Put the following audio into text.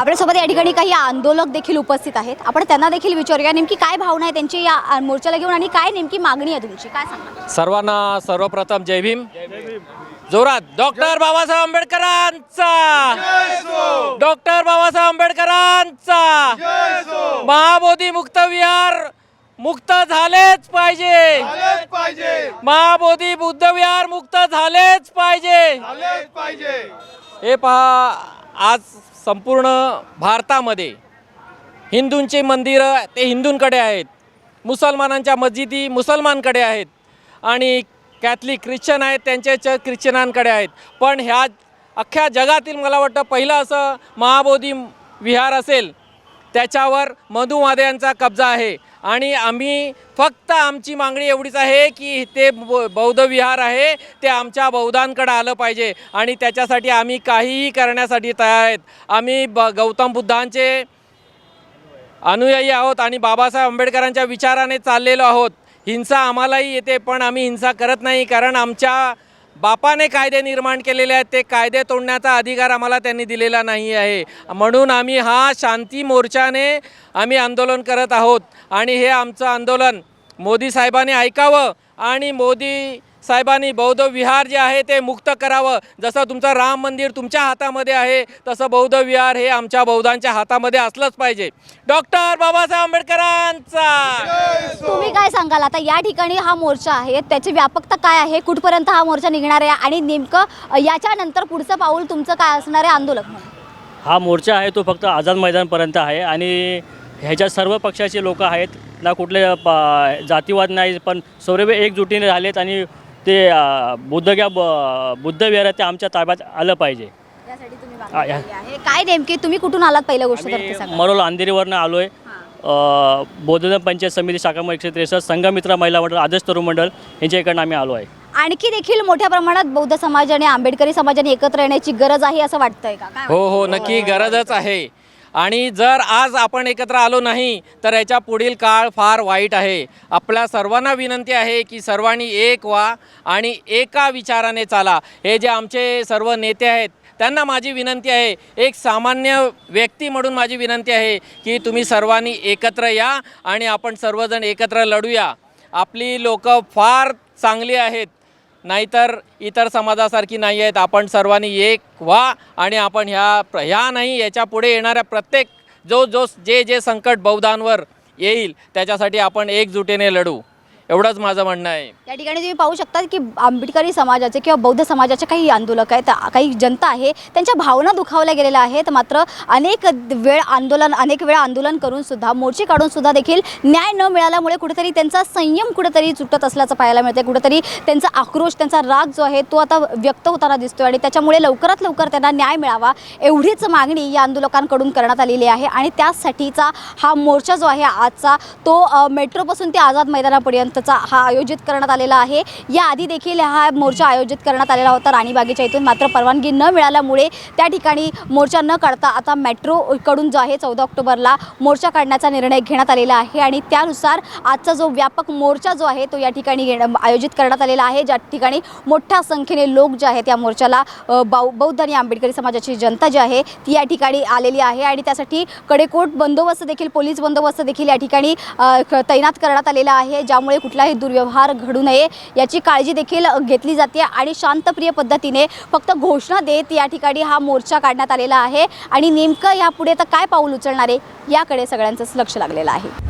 आपल्यासोबत या ठिकाणी काही आंदोलक देखील उपस्थित आहेत. आपण त्यांना देखील विचारूया नेमकी काय भावना आहे त्यांची या मोर्चाला घेऊन आणि काय नेमकी मागणी आहे तुमची? काय सांगा सर्वांना सर्वप्रथम जय भीम. जोरात डॉक्टर बाबासाहेब आंबेडकरांचा. डॉक्टर बाबासाहेब आंबेडकरांचा. महाबोधी मुक्त विहार मुक्त झालेच पाहिजे झालेच पाहिजे. महाबोधी बुद्ध विहार मुक्त झालेच पाहिजे. झालेच पाहिजे. हे पहा आज संपूर्ण भारतामध्ये हिंदूंचे मंदिरं ते हिंदूंकडे आहेत मुसलमानांच्या मस्जिदी मुसलमानकडे आहेत आणि कॅथलिक ख्रिश्चन आहेत त्यांचे च ख्रिश्चनांकडे आहेत. पण ह्या अख्ख्या जगातील मला वाटतं पहिलं असं महाबोधी विहार असेल त्याच्यावर मधुमादयांचा कब्जा आहे. आणि आम्ही फक्त आमची मागणी एवढीच आहे की ते ब- बौद्ध विहार आहे ते आमच्या बौद्धांकडे आलं पाहिजे. आणि त्याच्यासाठी आम्ही काहीही करण्यासाठी तयार आहेत. आम्ही ब गौतम बुद्धांचे अनुयायी आहोत आणि बाबासाहेब आंबेडकरांच्या विचाराने चाललेलो आहोत. हिंसा आम्हालाही येते पण आम्ही हिंसा करत नाही कारण आमच्या बापाने कायदे निर्माण केलेले आहेत ते कायदे तोडण्याचा अधिकार आम्हाला त्यांनी दिलेला नाही आहे. म्हणून आम्ही हा शांती मोर्चाने आम्ही आंदोलन करत आहोत आणि हे आमचं आंदोलन मोदी साहेबांनी ऐकावं आणि मोदी साहेबांनी बौद्ध विहार जे आहे ते मुक्त करावं. जसं तुमचं राम मंदिर तुमच्या हातामध्ये आहे तसं बौद्ध विहार हे आमच्या बौद्धांच्या हातामध्ये असलंच पाहिजे. डॉक्टर बाबासाहेब आंबेडकरांचा! तुम्ही काय सांगाल? आता या ठिकाणी हा मोर्चा आहे त्याची व्यापकता काय आहे? कुठपर्यंत हा मोर्चा निघणार आहे? आणि नेमकं याच्यानंतर पुढचं पाऊल तुमचं काय असणार आहे आंदोलक म्हणून? हा मोर्चा आहे तो फक्त आझाद मैदानपर्यंत आहे आणि ह्याच्यात सर्व पक्षाचे लोक आहेत. ना कुठले जातीवाद नाही पण सर्व एकजुटीने राहिलेत आणि ते बुद्धग्या ब- बुद्ध विहार आहे ते आमच्या ताब्यात आलं पाहिजे. यासाठी तुम्ही आ, मागणी या. केली आहे. काय नेमकी तुम्ही कुठून आलात पहिल्या गोष्ट तर ते आम्ही सांगा. मरोल अंधेरीवरनं आलो आहे बौद्धधन पंचायत समिती शाखा एकशे त्रेसष्ट संघमित्रा महिला मंडळ आदर्श तरुण मंडळ यांच्या इकडनं आम्ही आलो आहे. आणखी देखील मोठ्या प्रमाणात बौद्ध समाज आणि आंबेडकरी समाजाने एकत्र येण्याची गरज आहे असं वाटतंय का? काय हो हो नक्की गरजच आहे. आणि जर आज आपण एकत्र आलो नाही तर याच्या पुढील काळ फार वाईट आहे. आपल्या सर्वांना विनंती आहे की सर्वांनी एक व्हा आणि एका विचाराने चाला. हे जे आमचे सर्व नेते आहेत त्यांना माझी विनंती आहे. एक सामान्य व्यक्ती म्हणून माझी विनंती आहे की तुम्ही सर्वांनी एकत्र या आणि आपण सर्वजण एकत्र लढूया. आपली लोकं फार चांगली आहेत. नाहीतर इतर समाजासारखी नाही आहेत. आपण सर्वांनी एक व्हा आणि आपण ह्या प्र- ह्या नाही याच्यापुढे येणाऱ्या प्रत्येक जो जो जे जे संकट बौद्धांवर येईल त्याच्यासाठी आपण एकजुटीने लढू. एवढंच माझं म्हणणं आहे. या ठिकाणी तुम्ही पाहू शकता की आंबेडकरी समाजाचे किंवा बौद्ध समाजाचे काही आंदोलक आहेत काही जनता आहे त्यांच्या भावना दुखावल्या गेलेल्या आहेत. मात्र अनेक वेळ आंदोलन अनेक वेळा आंदोलन करून सुद्धा मोर्चे काढून सुद्धा देखील न्याय न मिळाल्यामुळे कुठेतरी त्यांचा संयम कुठेतरी चुटत असल्याचं पाहायला मिळते कुठेतरी त्यांचा आक्रोश त्यांचा राग जो आहे तो आता व्यक्त होताना दिसतोय आणि त्याच्यामुळे लवकरात लवकर त्यांना न्याय मिळावा एवढीच मागणी या आंदोलकांकडून करण्यात आलेली आहे. आणि त्यासाठीचा हा मोर्चा जो आहे आजचा तो मेट्रोपासून ते आझाद मैदानापर्यंत मैदानापर्यंतचा हा आयोजित करण्यात आलेला आहे. याआधी देखील हा मोर्चा आयोजित करण्यात आलेला होता राणीबागेच्या इथून. मात्र परवानगी न मिळाल्यामुळे त्या ठिकाणी मोर्चा न काढता आता मेट्रोकडून जो आहे चौदा ऑक्टोबरला मोर्चा काढण्याचा निर्णय घेण्यात आलेला आहे आणि त्यानुसार आजचा जो व्यापक मोर्चा जो आहे तो या ठिकाणी घेणं आयोजित करण्यात आलेला आहे. ज्या ठिकाणी मोठ्या संख्येने लोक जे आहेत या मोर्चाला बौ बौद्ध आणि आंबेडकरी समाजाची जनता जी आहे ती या ठिकाणी आलेली आहे आणि त्यासाठी कडेकोट बंदोबस्त देखील पोलीस बंदोबस्त देखील या ठिकाणी तैनात करण्यात आलेला आहे. ज्यामुळे कुठलाही दुर्व्यवहार घडू नये याची काळजी देखील घेतली जाते आणि शांतप्रिय पद्धतीने फक्त घोषणा देत या ठिकाणी हा मोर्चा काढण्यात आलेला आहे. आणि नेमकं यापुढे तर काय पाऊल उचलणार आहे याकडे सगळ्यांचंच लक्ष लागलेलं आहे.